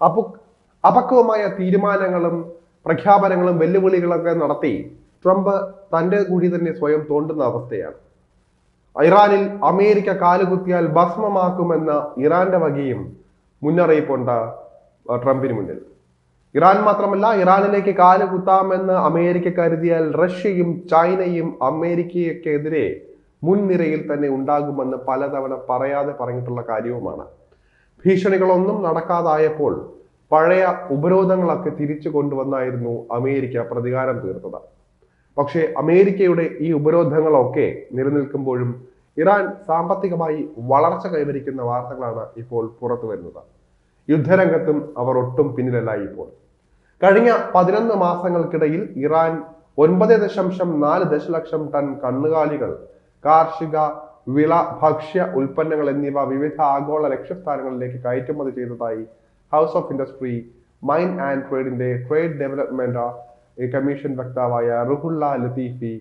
അപു അപക്വമായ തീരുമാനങ്ങളും പ്രഖ്യാപനങ്ങളും വെല്ലുവിളികളൊക്കെ നടത്തി ട്രംപ് തന്റെ കുഴി തന്നെ സ്വയം തോണ്ടുന്ന അവസ്ഥയാണ്. ഇറാനിൽ അമേരിക്ക കാലുകുത്തിയാൽ ഭസ്മമാക്കുമെന്ന ഇറാന്റെ വകയും മുന്നറിയിപ്പുണ്ട് ട്രംപിന് മുന്നിൽ. ഇറാൻ മാത്രമല്ല ഇറാനിലേക്ക് കാൽ കുത്താമെന്ന് അമേരിക്ക കരുതിയാൽ റഷ്യയും ചൈനയും അമേരിക്കയ്ക്കെതിരെ മുൻനിരയിൽ തന്നെ ഉണ്ടാകുമെന്ന് പലതവണ പറയാതെ പറഞ്ഞിട്ടുള്ള കാര്യവുമാണ്. ഭീഷണികളൊന്നും നടക്കാതായപ്പോൾ പഴയ ഉപരോധങ്ങളൊക്കെ തിരിച്ചു കൊണ്ടുവന്നായിരുന്നു അമേരിക്ക പ്രതികാരം തീർത്തത്. പക്ഷേ അമേരിക്കയുടെ ഈ ഉപരോധങ്ങളൊക്കെ നിലനിൽക്കുമ്പോഴും ഇറാൻ സാമ്പത്തികമായി വളർച്ച കൈവരിക്കുന്ന വാർത്തകളാണ് ഇപ്പോൾ പുറത്തു വരുന്നത്. യുദ്ധരംഗത്തും അവർ ഒട്ടും പിന്നിലല്ല ഇപ്പോൾ. കഴിഞ്ഞ പതിനൊന്ന് മാസങ്ങൾക്കിടയിൽ ഇറാൻ ഒൻപത് ദശാംശം നാല് ദശലക്ഷം ടൺ കന്നുകാലികൾ കാർഷിക വിള ഭക്ഷ്യ ഉൽപ്പന്നങ്ങൾ എന്നിവ വിവിധ ആഗോള ലക്ഷ്യസ്ഥാനങ്ങളിലേക്ക് കയറ്റുമതി ചെയ്തതായി house of industry mine and ട്രേഡിന്റെ trade development commission വക്താവായ റുഹുള്ള ലത്തീഫി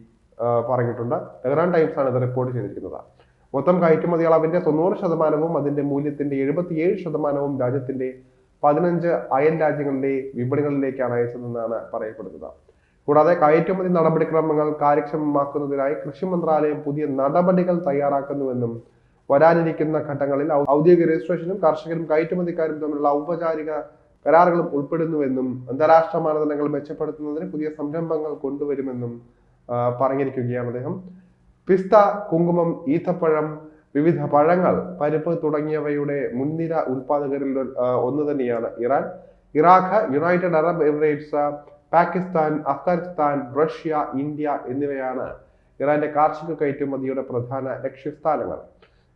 പറഞ്ഞിട്ടുണ്ട്. ടെഹ്റാൻ ടൈംസ് ആണ് ഇത് റിപ്പോർട്ട് ചെയ്തിരിക്കുന്നത്. മൊത്തം കയറ്റുമതി അളവിന്റെ തൊണ്ണൂറ് ശതമാനവും അതിന്റെ മൂല്യത്തിന്റെ എഴുപത്തിയേഴ് ശതമാനവും രാജ്യത്തിന്റെ പതിനഞ്ച് അയൽ രാജ്യങ്ങളിലെ വിപണികളിലേക്കാണ് അയച്ചതെന്നാണ് പറയപ്പെടുന്നത്. കൂടാതെ കയറ്റുമതി നടപടിക്രമങ്ങൾ കാര്യക്ഷമമാക്കുന്നതിനായി കൃഷി മന്ത്രാലയം പുതിയ നടപടികൾ തയ്യാറാക്കുന്നുവെന്നും വരാനിരിക്കുന്ന ഘട്ടങ്ങളിൽ ഔദ്യോഗിക രജിസ്ട്രേഷനും കർഷകരും കയറ്റുമതിക്കാരും തമ്മിലുള്ള ഔപചാരിക കരാറുകളും ഉൾപ്പെടുന്നുവെന്നും അന്താരാഷ്ട്ര മാനദണ്ഡങ്ങൾ മെച്ചപ്പെടുത്തുന്നതിന് പുതിയ സംരംഭങ്ങൾ കൊണ്ടുവരുമെന്നും പറഞ്ഞിരിക്കുകയാണ് അദ്ദേഹം. പിസ്ത കുങ്കുമം ഈത്തപ്പഴം വിവിധ പഴങ്ങൾ പരിപ്പ് തുടങ്ങിയവയുടെ മുൻനിര ഉൽപാദകരിൽ ഒന്ന് തന്നെയാണ് Iran. Iraq United Arab Emirates Pakistan Afghanistan Russia India എന്നിവയാണ് ഇറാന്റെ കാർഷിക കയറ്റുമതിയുടെ പ്രധാന ലക്ഷ്യസ്ഥാനങ്ങൾ.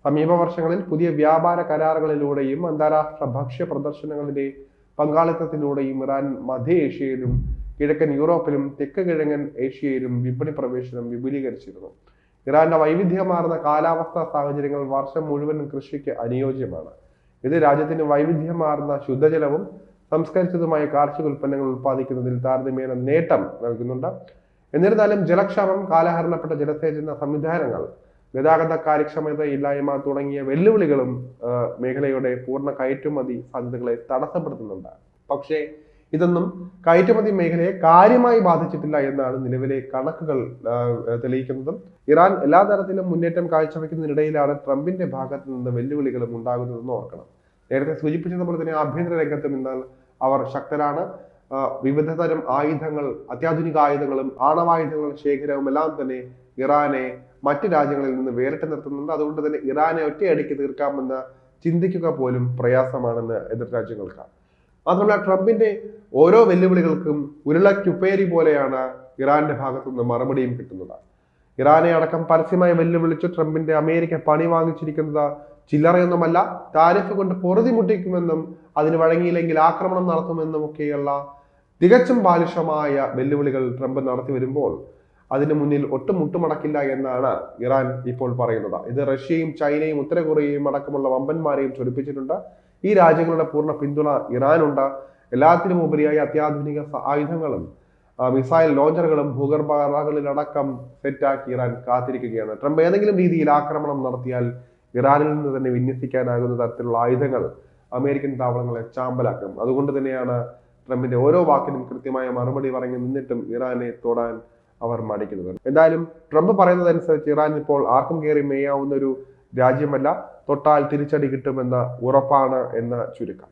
സമീപ വർഷങ്ങളിൽ പുതിയ വ്യാപാര കരാറുകളിലൂടെയും അന്താരാഷ്ട്ര ഭക്ഷ്യ പ്രദർശനങ്ങളിലെ പങ്കാളിത്തത്തിലൂടെയും ഇറാൻ മധ്യ ഏഷ്യയിലും കിഴക്കൻ യൂറോപ്പിലും തെക്ക് കിഴങ്ങൻ ഏഷ്യയിലും വിപണി പ്രവേശനം വിപുലീകരിച്ചിരുന്നു. ഇറാന്റെ വൈവിധ്യമാർന്ന കാലാവസ്ഥാ സാഹചര്യങ്ങൾ വർഷം മുഴുവനും കൃഷിക്ക് അനുയോജ്യമാണ്. ഇത് രാജ്യത്തിന് വൈവിധ്യമാർന്ന ശുദ്ധജലവും സംസ്കരിച്ചതുമായ കാർഷിക ഉൽപ്പന്നങ്ങൾ ഉൽപ്പാദിക്കുന്നതിൽ താരതമ്യേന നേട്ടം നൽകുന്നുണ്ട്. എന്നിരുന്നാലും ജലക്ഷാമം കാലഹരണപ്പെട്ട ജലസേചന സംവിധാനങ്ങൾ ഗതാഗത കാര്യക്ഷമത ഇല്ലായ്മ തുടങ്ങിയ വെല്ലുവിളികളും മേഖലയുടെ പൂർണ കയറ്റുമതി സാധ്യതകളെ തടസ്സപ്പെടുത്തുന്നുണ്ട്. പക്ഷേ ഇതൊന്നും കയറ്റുമതി മേഖലയെ കാര്യമായി ബാധിച്ചിട്ടില്ല എന്നാണ് നിലവിലെ കണക്കുകൾ തെളിയിക്കുന്നതും. ഇറാൻ എല്ലാ തരത്തിലും മുന്നേറ്റം കാഴ്ചവെക്കുന്നതിനിടയിലാണ് ട്രംപിന്റെ ഭാഗത്ത് നിന്ന് വെല്ലുവിളികളും ഉണ്ടാകുന്നതെന്ന് ഓർക്കണം. നേരത്തെ സൂചിപ്പിച്ചതുപോലെ തന്നെ ആഭ്യന്തര രംഗത്തും എന്നാൽ അവർ ശക്തരാണ്. വിവിധ തരം ആയുധങ്ങൾ അത്യാധുനിക ആയുധങ്ങളും ആണവായുധങ്ങൾ ശേഖരവും എല്ലാം തന്നെ ഇറാനെ മറ്റു രാജ്യങ്ങളിൽ നിന്ന് വേറിട്ട് നിർത്തുന്നുണ്ട്. അതുകൊണ്ട് തന്നെ ഇറാനെ ഒറ്റയടിക്ക് തീർക്കാമെന്ന് ചിന്തിക്കുക പോലും പ്രയാസമാണെന്ന് എതിർ രാജ്യങ്ങൾക്ക് മാത്രമല്ല ട്രംപിന്റെ ഓരോ വെല്ലുവിളികൾക്കും ഉരുളക്കുപ്പേരി പോലെയാണ് ഇറാന്റെ ഭാഗത്തു നിന്ന് മറുപടിയും കിട്ടുന്നത്. ഇറാനെ അടക്കം പരസ്യമായി വെല്ലുവിളിച്ച് ട്രംപിന്റെ അമേരിക്ക പണി വാങ്ങിച്ചിരിക്കുന്നത് ചില്ലറയൊന്നുമല്ല താരിഫ് കൊണ്ട് പൊറുതി മുട്ടിക്കുമെന്നും അതിന് വഴങ്ങിയില്ലെങ്കിൽ ആക്രമണം നടത്തുമെന്നും ഒക്കെയുള്ള തികച്ചും ബാലിഷമായ വെല്ലുവിളികൾ ട്രംപ് നടത്തി വരുമ്പോൾ അതിന് മുന്നിൽ ഒട്ടും മുട്ടുമടക്കില്ല എന്നാണ് ഇറാൻ ഇപ്പോൾ പറയുന്നത്. ഇത് റഷ്യയും ചൈനയും ഉത്തര കൊറിയയും അടക്കമുള്ള വമ്പന്മാരെയും ചൊടിപ്പിച്ചിട്ടുണ്ട്. ഈ രാജ്യങ്ങളുടെ പൂർണ പിന്തുണ ഇറാനുണ്ട്. എല്ലാത്തിനും ഉപരിയായി അത്യാധുനിക ആയുധങ്ങളും മിസൈൽ ലോഞ്ചറുകളും ഭൂഗർഭങ്ങളിലടക്കം സെറ്റാക്കി ഇറാൻ കാത്തിരിക്കുകയാണ്. ട്രംപ് ഏതെങ്കിലും രീതിയിൽ ആക്രമണം നടത്തിയാൽ ഇറാനിൽ നിന്ന് തന്നെ വിന്യസിക്കാനാകുന്ന തരത്തിലുള്ള ആയുധങ്ങൾ അമേരിക്കൻ താവളങ്ങളെ ചാമ്പലാക്കും. അതുകൊണ്ട് തന്നെയാണ് ട്രംപിന്റെ ഓരോ വാക്കിനും കൃത്യമായ മറുപടി പറഞ്ഞു നിന്നിട്ടും ഇറാനെ തൊടാൻ അവർ മടിക്കുന്നത്. എന്തായാലും ട്രംപ് പറയുന്നതനുസരിച്ച് ഇറാൻ ഇപ്പോൾ ആർക്കും കയറി മേയാവുന്ന ഒരു രാജ്യമല്ല. തൊട്ടാൽ തിരിച്ചടി കിട്ടുമെന്ന ഉറപ്പാണ് എന്ന ചുരുക്കം.